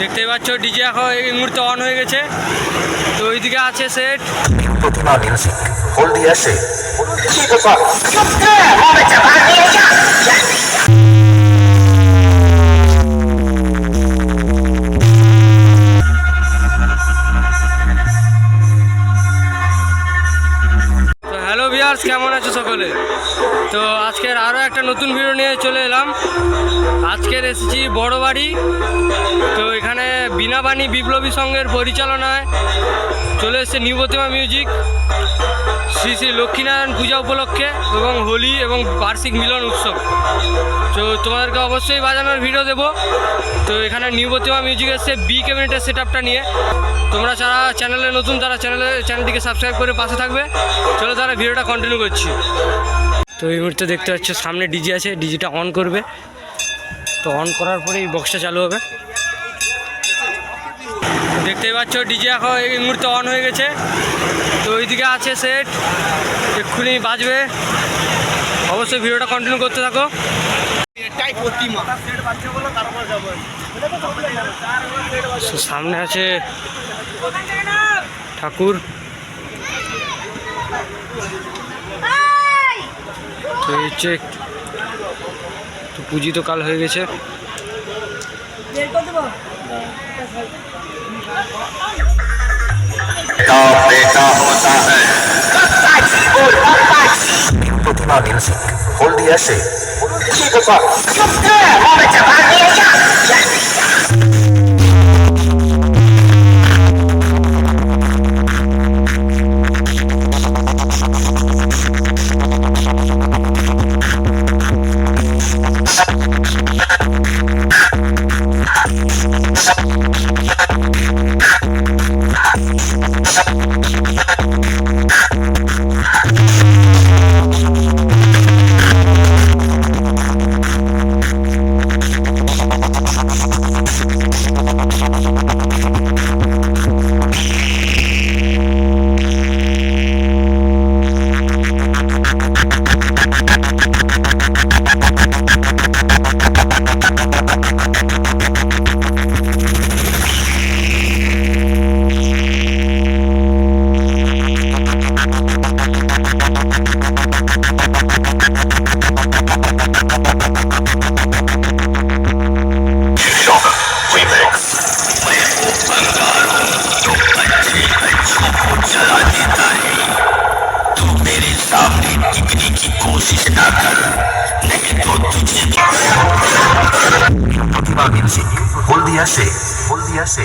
দেখতেই পাচ্ছ ডিজে এখন এই মুহূর্তে অন হয়ে গেছে। তো ওইদিকে আছে সেট প্রতিমা মিউজিক হলদিয়া সে। সকলে। তো আজকের আরও একটা নতুন ভিডিও নিয়ে চলে এলাম। আজকের এসেছি বড় বাড়ি তো এখানে বিনাবাণী বিপ্লবী সংঘের পরিচালনায় চলে এসেছে নিউ প্রতিমা মিউজিক। শ্রী শ্রী লক্ষ্মীনারায়ণ পূজা উপলক্ষে এবং হোলি এবং বার্ষিক মিলন উৎসব। তো তোমাদেরকে অবশ্যই বাজানোর ভিডিও দেবো। তো এখানে নিউ প্রতিমা মিউজিক এসছে বি ক্যাবিনেটের সেট নিয়ে। তোমরা যারা চ্যানেলে নতুন, তারা চ্যানেলে চ্যানেলটিকে সাবস্ক্রাইব করে পাশে থাকবে। চলো তারা ভিডিওটা কন্টিনিউ করছি। তো এই মুহূর্তে দেখতে পাচ্ছ, সামনে ডিজি আছে ডিজিটা অন করবে। তো অন করার পরেই বক্সটা চালু হবে। দেখতেই পাচ্ছ ডিজে এখন এই মুহূর্তে অন হয়ে গেছে। তো ওইদিকে আছে সেট এক্ষুনি বাজবে। অবশ্যই ভিডিওটা কন্টিনিউ করতে থাকো। সামনে আছে ঠাকুর। তো হচ্ছে তো পুঁজি তো কাল হয়ে গেছে। बेटा बेटा होता है প্রতিমা মিউজিক হলদিয়া সে কি ব্যাপার আসে সে হলদিয়া সে